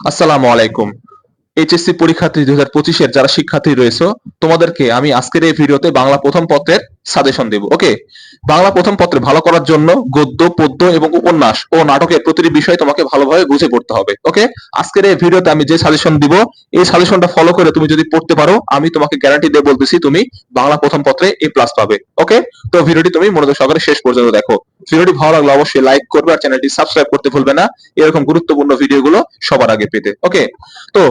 আসসালামু আলাইকুম। এইচএসসি পরীক্ষার্থী দুই হাজার পঁচিশের যারা শিক্ষার্থী রয়েছে, তোমাদেরকে আমি আজকের এই ভিডিওতে বাংলা প্রথম পত্রের সাজেশন দেব, ওকে? বাংলা প্রথম পত্রে ভালো করার জন্য গদ্য, পদ্য এবং উপন্যাস ও নাটকের প্রতিটি বিষয় তোমাকে ভালোভাবে বুঝে পড়তে হবে, ওকে? আজকের এই ভিডিওতে আমি যে সাজেশন দিব, এই সাজেশনটা ফলো করে তুমি যদি পড়তে পারো, আমি তোমাকে গ্যারান্টি দিয়ে বলতেছি তুমি বাংলা প্রথম পত্রে এ প্লাস পাবে, ওকে? তো ভিডিওটি তুমি মনোযোগ সহকারে শেষ পর্যন্ত দেখো। ভিডিওটি ভালো লাগলে অবশ্যই লাইক করবে আর চ্যানেলটি সাবস্ক্রাইব করতে ভুলবে না। এরকম গুরুত্বপূর্ণ ভিডিওগুলো সবার আগে পেতে। ওকে তো,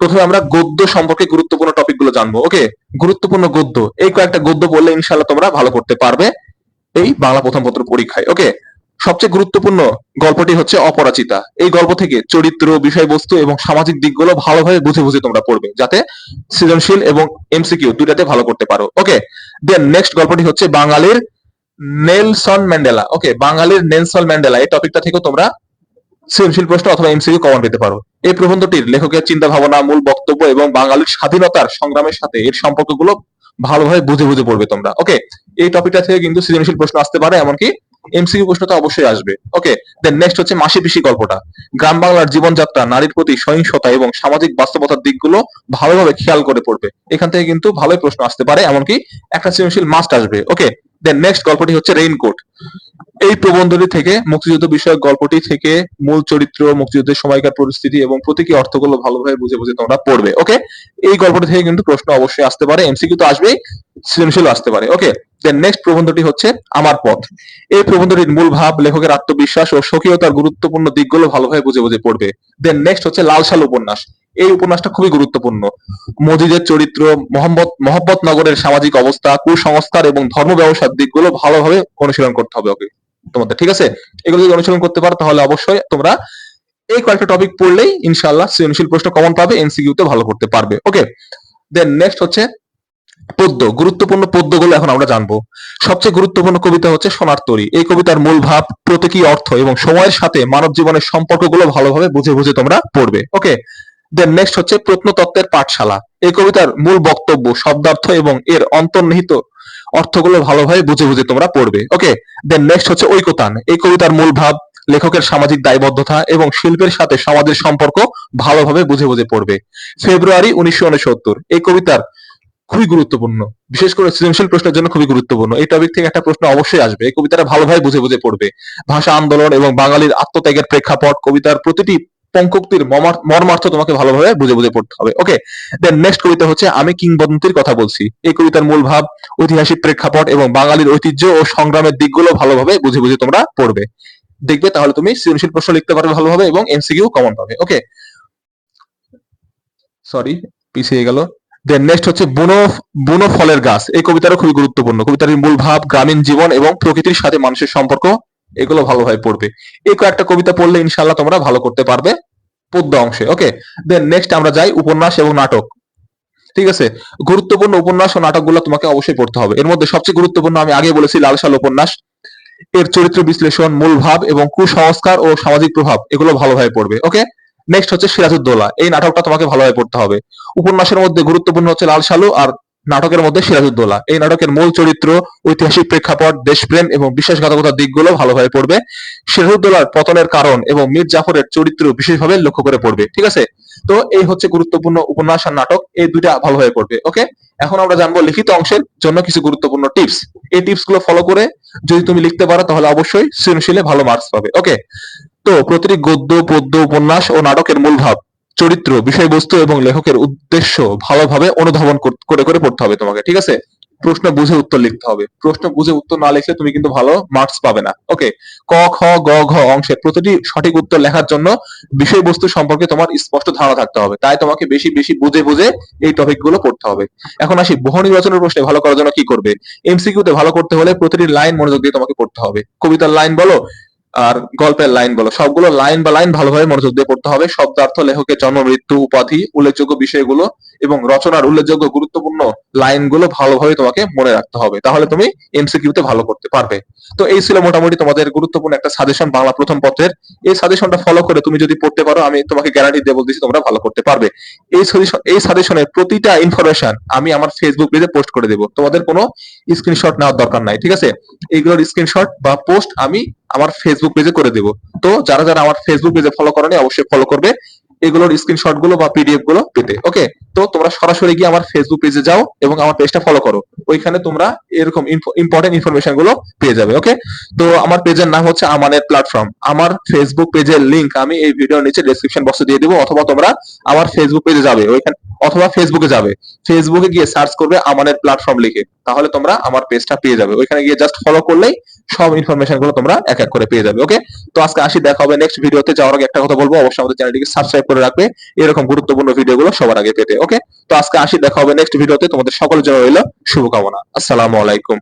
প্রথমে আমরা গদ্য সম্পর্কে গুরুত্বপূর্ণ টপিকগুলো জানব। ওকে গুরুত্বপূর্ণ গদ্য। এই কয়েকটা গদ্য পড়লে ইনশাল্লাহ তোমরা ভালো করতে পারবে এই বাংলা প্রথম পত্র পরীক্ষায়। ওকে সবচেয়ে গুরুত্বপূর্ণ গল্পটি হচ্ছে অপরাচিতা এই গল্প থেকে চরিত্র, বিষয়বস্তু এবং সামাজিক দিকগুলো ভালোভাবে বুঝে বুঝে তোমরা পড়বে, যাতে সৃজনশীল এবং এমসিকিউ দুইটাতে ভালো করতে পারো। ওকে দেন নেক্সট গল্পটি হচ্ছে বাঙালির নেলসন ম্যান্ডেলা। ওকে বাঙালির নেলসন ম্যান্ডেলা, এই টপিকটা থেকেও তোমরা সৃজনশীল প্রশ্ন অথবা এমসিকিউ কমন পেতে পারো। এই প্রবন্ধটির লেখকের চিন্তা ভাবনা, মূল বক্তব্য এবং বাঙালির স্বাধীনতার সংগ্রামের সাথে এর সম্পর্কগুলো ভালোভাবে বুঝে বুঝে পড়বে তোমরা। ওকে এই টপিকটা থেকে কিন্তু সৃজনশীল প্রশ্ন আসতে পারে, এমনকি এমসিকিউ প্রশ্ন তো অবশ্যই আসবে। ওকে দেন নেক্সট হচ্ছে মাসি পিসি গল্পটা। গ্রাম বাংলার জীবনযাত্রা, নারীর প্রতি সহিংসতা এবং সামাজিক বাস্তবতার দিকগুলো ভালোভাবে খেয়াল করে পড়বে। এখান থেকে কিন্তু ভালোই প্রশ্ন আসতে পারে, এমনকি একটা সৃজনশীল মাস্ট আসবে। ওকে দেন নেক্সট গল্পটি হচ্ছে রেইনকোট এই প্রবন্ধটি থেকে মুক্তিযুদ্ধ বিষয়ক গল্পটি থেকে মূল চরিত্র, মুক্তিযুদ্ধের সময়কার পরিস্থিতি এবং প্রতীকী অর্থগুলো ভালোভাবে বুঝে বুঝে তোমরা পড়বে ওকে এই গল্পটি থেকে কিন্তু প্রশ্ন অবশ্যই আসতে পারে এমসিকিউ তো আসবেই সৃজনশীল আসতে পারে ওকে দেন নেক্সট প্রবন্ধটি হচ্ছে আমার পথ। এই প্রবন্ধটির মূল ভাব লেখকের আত্মবিশ্বাস ও স্বকীয়তার গুরুত্বপূর্ণ দিকগুলো ভালোভাবে বুঝে বুঝে পড়বে। দেন নেক্সট হচ্ছে লালসাল উপন্যাস। এই উপন্যাসটা খুবই গুরুত্বপূর্ণ। মজিদের চরিত্র মোহাম্মদ মোহাম্মদ নগরের সামাজিক অবস্থা, কুসংস্কার এবং ধর্ম ব্যবসার দিকগুলো ভালোভাবে অনুশীলন করতে হবে ওকে, তোমাদের, ঠিক আছে? এগুলো যদি অনুশীলন করতে পারো তাহলে অবশ্যই তোমরা এই কয়েকটা টপিক পড়লেই ইনশাআল্লাহ সৃজনশীল প্রশ্ন কমন পাবে এমসিকিউ তে ভালো করতে পারবে, ওকে? দেন নেক্সট হচ্ছে পদ্য, গুরুত্বপূর্ণ পদ্যগুলো এখন আমরা জানব। সবচেয়ে গুরুত্বপূর্ণ কবিতা হচ্ছে সোনার তরী। এই কবিতার মূল ভাব প্রতীকী অর্থ এবং সময়ের সাথে মানব জীবনের সম্পর্কগুলো ভালোভাবে বুঝে বুঝে তোমরা পড়বে, ওকে? দেন নেক্সট হচ্ছে প্রত্নতত্ত্বের পাঠশালা। এই কবিতার মূল বক্তব্য, শব্দার্থ এবং এর অন্তর্নিহিত অর্থগুলো ভালোভাবে বুঝে বুঝে তোমরা পড়বে। ওকে দেন নেক্সট হচ্ছে ঐকতান। এই কবিতার মূল ভাব লেখকের সামাজিক দায়বদ্ধতা এবং শিল্পের সাথে সমাজের সম্পর্ক ভালোভাবে বুঝে বুঝে পড়বে। ফেব্রুয়ারি উনিশশো উনসত্তর। এই কবিতার খুবই গুরুত্বপূর্ণ। বিশেষ করে সৃজনশীল প্রশ্নের জন্য খুবই গুরুত্বপূর্ণ। এই টপিক থেকে একটা প্রশ্ন অবশ্যই আসবে। এই কবিতাটা ভালোভাবে বুঝে বুঝে পড়বে। ভাষা আন্দোলন এবং বাঙালির আত্মত্যাগের প্রেক্ষাপট কবিতার প্রতিটি পঙ্কোক্তির মর্মার্থ তোমাকে ভালোভাবে বুঝে বুঝে পড়তে হবে। ওকে দেন নেক্সট কবিতা হচ্ছে, আমি কিংবদন্তির কথা বলছি। এই কবিতার মূল ভাব ঐতিহাসিক প্রেক্ষাপট এবং বাঙালির ঐতিহ্য ও সংগ্রামের দিকগুলো ভালোভাবে বুঝে বুঝে তোমরা পড়বে। দেখবে, তাহলে তুমি সৃজনশীল প্রশ্ন লিখতে পারবে ভালোভাবে এবং এমসিকিউ কমন পাবে। ওকে সরি পিছিয়ে গেল। দেন নেক্সট হচ্ছে, বুনো বুনো ফলের গাছ। এই কবিতাটা খুবই গুরুত্বপূর্ণ। কবিতার মূল ভাব গ্রামীণ জীবন এবং প্রকৃতির সাথে মানুষের সম্পর্ক এগুলো ভালোভাবে পড়বে। এই কয়েকটা কবিতা পড়লে ইনশাল্লাহ তোমরা ভালো করতে পারবে পদ্য অংশে ওকে দেন নেক্সট আমরা যাই উপন্যাস এবং নাটক। ঠিক আছে? গুরুত্বপূর্ণ উপন্যাস ও নাটকগুলো তোমাকে অবশ্যই পড়তে হবে। এর মধ্যে সবচেয়ে গুরুত্বপূর্ণ আমি আগে বলেছি লালসাল উপন্যাস, এর চরিত্র বিশ্লেষণ, মূল ভাব এবং কুসংস্কার ও সামাজিক প্রভাব, এগুলো ভালোভাবে পড়বে ওকে নেক্সট হচ্ছে সিরাজউদ্দৌলা। এই নাটকটা তোমাকে ভালোভাবে পড়তে হবে। উপন্যাসের মধ্যে গুরুত্বপূর্ণ হচ্ছে লাল সালু আর নাটকের মধ্যে সিরাজউদ্দৌলা। এই নাটকের মূল চরিত্র, ঐতিহাসিক প্রেক্ষাপট, দেশপ্রেম এবং বিশ্বাসঘাতকতার দিকগুলো ভালোভাবে পড়বে। সিরাজউদ্দৌলার পতনের কারণ এবং মীর জাফরের চরিত্র বিশেষভাবে লক্ষ্য করে পড়বে, ঠিক আছে? তো এই হচ্ছে গুরুত্বপূর্ণ উপন্যাস আর নাটক, এই দুইটা ভালোভাবে পড়বে, ওকে? এখন আমরা জানব লিখিত অংশের জন্য কিছু গুরুত্বপূর্ণ টিপস। এই টিপসগুলো ফলো করে যদি তুমি লিখতে পারো, তাহলে অবশ্যই সৃজনশীলে ভালো মার্কস পাবে, ওকে? তো প্রতিটি গদ্য, পদ্য, উপন্যাস ও নাটকের মূল ভাব। চরিত্র, বিষয়বস্তু এবং লেখকের উদ্দেশ্য ভালোভাবে অনুধাবন করে করে পড়তে হবে তোমাকে, ঠিক আছে? প্রশ্ন বুঝে উত্তর লিখতে হবে। প্রশ্ন বুঝে উত্তর না লিখলে তুমি কিন্তু ভালো মার্কস পাবে না। ওকে ক, খ, গ, ঘ অংশের প্রতিটি সঠিক উত্তর লেখার জন্য বিষয়বস্তু সম্পর্কে তোমার স্পষ্ট ধারণা থাকতে হবে। তাই তোমাকে বেশি বেশি বুঝে বুঝে এই টপিকগুলো পড়তে হবে। এখন আসি, বহু নির্বাচনের প্রশ্নে ভালো করার জন্য কি করবে? এমসিকিউ তে ভালো করতে হলে প্রতিটি লাইন মনোযোগ দিয়ে তোমাকে পড়তে হবে। কবিতার লাইন বলো আর গল্পের লাইন বলো। সবগুলো লাইন বা লাইন ভালোভাবে মনোযোগ দিয়ে পড়তে হবে। শব্দার্থ, লেখকের জন্ম, মৃত্যু, উপাধি, উল্লেখযোগ্য বিষয়গুলো এবং রচনার উল্লেখযোগ্য গুরুত্বপূর্ণ লাইনগুলো ভালোভাবে তোমাকে মনে রাখতে হবে। তাহলে তুমি এমসিকিউতে ভালো করতে পারবে। তো এই ছিল মোটামুটি তোমাদের গুরুত্বপূর্ণ একটা সাজেশন বাংলা প্রথম পত্রের। এই সাজেশনটা ফলো করে তুমি যদি পড়তে পারো, আমি তোমাকে গ্যারান্টি দিয়ে বলতেছি তোমরা ভালো করতে পারবে। এই সাজেশন এই সাজেশনের প্রতিটা ইনফরমেশন আমি আমার ফেসবুক পেজে পোস্ট করে দেবো। তোমাদের কোনো স্ক্রিনশট নেওয়ার দরকার নাই, ঠিক আছে? এইগুলোর স্ক্রিনশট বা পোস্ট আমি আমার ফেসবুক পেজে করে দেবো। তো যারা যারা আমার ফেসবুক পেজে ফলো করনি, অবশ্যই ফলো করবে। এগুলোর স্ক্রিনশটগুলো বা পিডিএফগুলো পেতে ওকে তো তোমরা সরাসরি গিয়ে আমার ফেসবুক পেজে যাও এবং আমার পেজটা ফলো করো। ওইখানে তোমরা এরকম ইম্পর্টেন্ট ইনফরমেশনগুলো পেয়ে যাবে ওকে তো আমার পেজের নাম হচ্ছে আমানের প্ল্যাটফর্ম আমার ফেসবুক পেজের লিংক আমি এই ভিডিওর নিচে ডেসক্রিপশন বক্সে দিয়ে দিব, অথবা তোমরা আমার ফেসবুক পেজে যাবে। ওইখানে অথবা ফেসবুকে যাবে। ফেসবুকে গিয়ে সার্চ করবে আমাদের প্ল্যাটফর্ম লিখে। তাহলে তোমরা আমার পেজটা পেয়ে যাবে। ওইখানে গিয়ে জাস্ট ফলো করলেই সব ইনফরমেশনগুলো তোমরা এক এক করে পেয়ে যাবে ওকে তো আজকে আসি, দেখা হবে নেক্সট ভিডিওতে যাওয়ার আগে একটা কথা বলব, অবশ্যই আমাদের চ্যানেলটিকে সাবস্ক্রাইব করে রাখবে। এরকম গুরুত্বপূর্ণ ভিডিও গুলো সবার আগে পেতে ওকে তো আজকে আসি, দেখা হবে নেক্সট ভিডিওতে তোমাদের সকলের জন্য রইল শুভকামনা। আসসালামু আলাইকুম।